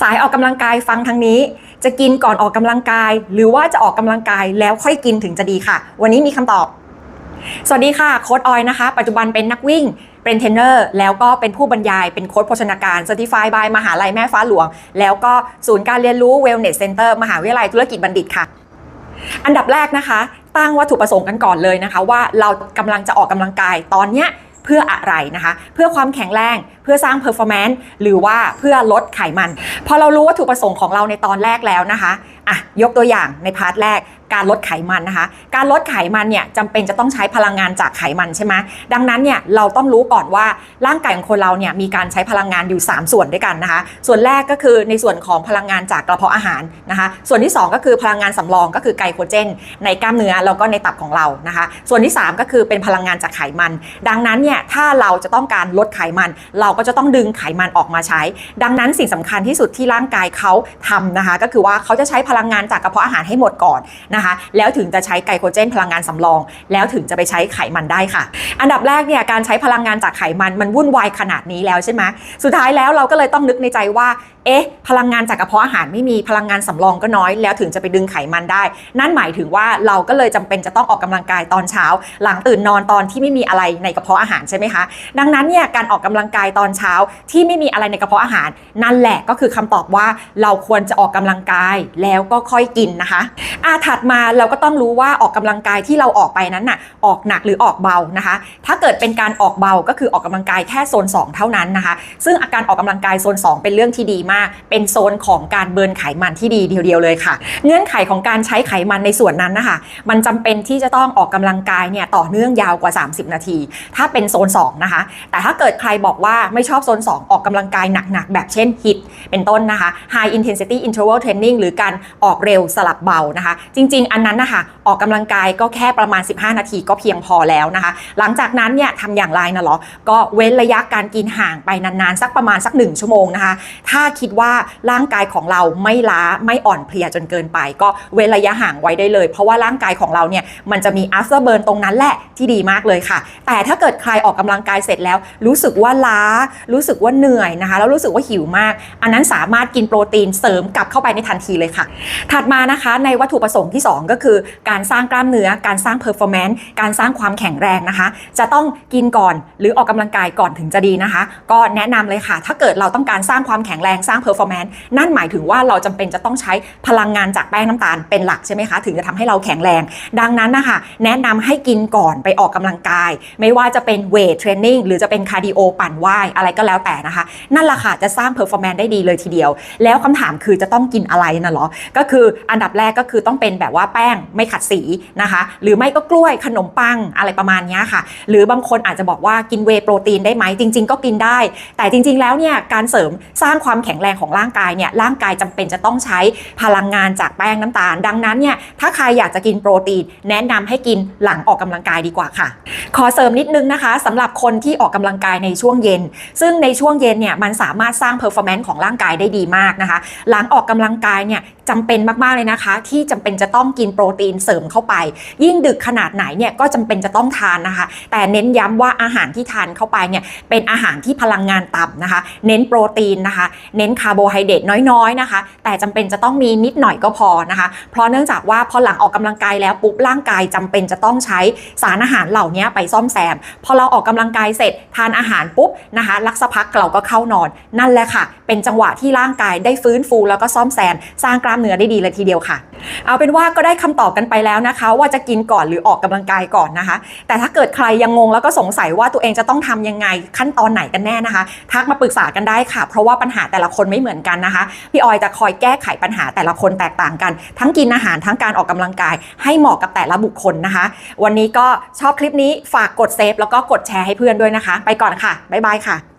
สายออกกำลังกายฟังทางนี้ จะกินก่อนออกกำลังกาย หรือว่าจะออกกำลังกายแล้วค่อยกินถึงจะดีค่ะ วันนี้มีคำตอบ สวัสดีค่ะโค้ดออยนะคะ ปัจจุบันเป็นนักวิ่งเป็นเทรนเนอร์แล้วก็เป็นผู้บรรยายเป็นโค้ดโภชนาการ Certified by มหาลัยแม่ฟ้าหลวง แล้วก็ศูนย์การเรียนรู้ Wellness Center มหาวิทยาลัยธุรกิจบัณฑิตค่ะ อันดับแรกนะคะ ตั้งวัตถุประสงค์กันก่อนเลยนะคะ ว่าเรากำลังจะออกกำลังกายตอนเนี้ย เพื่ออะไรนะคะ เพื่อความแข็งแรง เพื่อสร้าง performance หรือว่าเพื่อลดไขมัน พอเรารู้วัตถุประสงค์ของเราในตอนแรกแล้วนะคะ อะยกตัวอย่างในพาร์ทแรกการลดไขมันนะคะ การลดไขมันเนี่ยจำเป็นจะต้องใช้พลังงานจากไขมันใช่ไหมดังนั้นเนี่ยเราต้องรู้ก่อนว่าร่างกายของคนเราเนี่ยมีการใช้พลังงานอยู่ 3 ส่วนด้วยกันนะคะ ส่วนแรกก็คือในส่วนของพลังงานจากกระเพาะอาหารนะคะ ส่วนที่ 2 ก็คือพลังงานสำรองก็คือไกลโคเจน ในกล้ามเนื้อแล้วก็ในตับของเรานะคะ ส่วนที่ 3 ก็คือเป็นพลังงานจากไขมัน ดังนั้นเนี่ยถ้าเราจะต้องการลดไขมัน เราก็จะต้องดึงไขมันออกมาใช้ ดังนั้นสิ่งสำคัญที่สุดที่ร่างกายเขาทำนะคะ ก็คือว่าเขาจะใช้พลังังานจากกระเพาะอาหารให้หมดก่อนนะคะ แล้วถึงจะใช้ไกลโคเจนพลังงานสำรอง แล้วถึงจะไปใช้ไขมันได้ค่ะ อันดับแรกเนี่ยการใช้พลังงานจากไขมันมันวุ่นวายขนาดนี้แล้วใช่ไหมสุดท้ายแล้วเราก็เลยต้องนึกในใจว่าเอ๊ะพลังงานจากกระเพาะอาหารไม่มีพลังงานสำรองก็น้อย แล้วถึงจะไปดึงไขมันได้ นั่นหมายถึงว่าเราก็เลยจำเป็นจะต้องออกกำลังกายตอนเช้า หลังตื่นนอนตอนที่ไม่มีอะไรในกระเพาะอาหารใช่ไหมคะ ดังนั้นเนี่ยการออกกำลังกายตอนเช้าที่ไม่มีอะไรในกระเพาะอาหาร นั่นแหละก็คือคำตอบว่าเราควรจะออกกำลังกายแล้วก็ค่อยกินนะคะอาถัดมาเราก็ต้องรู้ว่าออกกำลังกายที่เราออกไปนั้นน่ะออกหนักหรือออกเบานะคะ ถ้าเกิดเป็นการออกเบาก็คือออกกำลังกายแค่โซน 2 เท่านั้นนะคะ ซึ่งอาการออกกำลังกายโซน 2 เป็นเรื่องที่ดีมาก เป็นโซนของการเบิร์นไขมันที่ดีเดียวๆเลยค่ะ เงื่อนไขของการใช้ไขมันในส่วนนั้นนะคะ มันจำเป็นที่จะต้องออกกำลังกายเนี่ยต่อเนื่องยาวกว่า 30 นาที ถ้าเป็นโซน2นะคะ แต่ถ้าเกิดใครบอกว่าไม่ชอบโซน 2 ออกกำลังกายหนักๆแบบเช่นฮิต เป็นต้นนะคะ High Intensity Interval Training หรือการออกเร็วสลับเบานะคะ จริง ๆ อันนั้นนะคะออกกำลังกายก็แค่ประมาณ 15 นาทีก็เพียงพอแล้วนะคะ หลังจากนั้นเนี่ยทำอย่างไรนะหรอ ก็เว้นระยะการกินห่างไปนานๆ สักประมาณสัก 1 ชั่วโมงนะคะ ถ้าคิดว่าร่างกายของเราไม่ล้าไม่อ่อนเพลียจนเกินไป ก็เว้นระยะห่างไว้ได้เลย เพราะว่าร่างกายของเราเนี่ยมันจะมี after burn ตรงนั้นแหละที่ดีมากเลยค่ะ แต่ถ้าเกิดใครออกกำลังกายเสร็จแล้ว รู้สึกว่าล้ารู้สึกว่าเหนื่อยนะคะ แล้วรู้สึกว่าหิวมากอันนั้นสามารถกินโปรตีนเสริมกลับเข้าไปในทันทีเลยค่ะ ถัดมานะคะในวัตถุประสงค์ที่ 2 ก็คือ การสร้างกล้ามเนื้อ การสร้าง performance การสร้างความแข็งแรงนะคะ จะต้องกินก่อนหรือออกกำลังกายก่อนถึงจะดีนะคะ ก็แนะนำเลยค่ะ ถ้าเกิดเราต้องการสร้างความแข็งแรงสร้าง performance นั่นหมายถึงว่าเราจำเป็นจะต้องใช้พลังงานจากแป้งน้ำตาลเป็นหลักใช่ไหมคะถึงจะทำให้เราแข็งแรง ดังนั้นนะคะแนะนำให้กินก่อนไปออกกำลังกาย ไม่ว่าจะเป็นเวทเทรนนิ่งหรือจะเป็นคาร์ดิโอปั่นว่ายอะไรก็แล้วแต่นะคะ นั่นแหละค่ะจะสร้าง performance ได้ดีเลยทีเดียว แล้วคำถามคือจะต้องกินอะไรนะหรอ ก็คืออันดับแรกก็คือต้องเป็นแบบว่าแป้งไม่ขัดสีนะคะ หรือไม่ก็กล้วยขนมปังอะไรประมาณนี้ค่ะ หรือบางคนอาจจะบอกว่ากินเวโปรตีนได้ไหมจริง ๆ ก็กินได้ แต่จริง ๆ แล้วเนี่ยการเสริมสร้างความแข็งแรงของร่างกายเนี่ยร่างกายจำเป็นจะต้องใช้พลังงานจากแป้งน้ำตาล ดังนั้นเนี่ยถ้าใครอยากจะกินโปรตีน แนะนำให้กินหลังออกกำลังกายดีกว่าค่ะ ขอเสริมนิดนึงนะคะสำหรับคนที่ออกกำลังกายในช่วงเย็น ซึ่งในช่วงเย็นเนี่ยมันสามารถสร้างเพอร์ฟอร์แมนซ์ของร่างกายได้ดีมากนะคะ หลังออกกำลังกายเนี่ย จำเป็นมากๆเลยนะคะ ที่จำเป็นจะต้องกินโปรตีนเสริมเข้าไป ยิ่งดึกขนาดไหนเนี่ยก็จำเป็นจะต้องทานนะคะ แต่เน้นย้ำว่าอาหารที่ทานเข้าไปเนี่ยเป็นอาหารที่พลังงานต่ำนะคะ เน้นโปรตีนนะคะ เน้นคาร์โบไฮเดรตน้อยๆนะคะ แต่จำเป็นจะต้องมีนิดหน่อยก็พอนะคะ เพราะเนื่องจากว่าพอหลังออกกำลังกายแล้วปุ๊บร่างกายจำเป็นจะต้องใช้สารอาหารเหล่านี้ไปซ่อมแซม พอเราออกกำลังกายเสร็จทานอาหารปุ๊บนะคะลักสักพักเราก็เข้านอน นั่นแหละค่ะ เป็นจังหวะที่ร่างกายได้ฟื้นฟูแล้วก็ซ่อมแซม สร้างกล้ามเนื้อได้ดีเลยทีเดียวค่ะ เอาเป็นว่าก็ได้คำตอบกันไปแล้วนะคะ ว่าจะกินก่อนหรือออกกำลังกายก่อนนะคะ แต่ถ้าเกิดใครยังงงแล้วก็สงสัยว่าตัวเองจะต้องทำยังไงขั้นตอนไหนกันแน่นะคะ ทักมาปรึกษากันได้ค่ะ เพราะว่าปัญหาแต่ละคนไม่เหมือนกันนะคะ พี่ออยจะคอยแก้ไขปัญหาแต่ละคนแตกต่างกัน ทั้งกินอาหารทั้งการออกกำลังกาย ให้เหมาะกับแต่ละบุคคลนะคะ วันนี้ก็ชอบคลิปนี้ฝากกดเซฟแล้วก็กดแชร์ให้เพื่อนด้วยนะคะ ไปก่อนค่ะบ๊ายบายค่ะ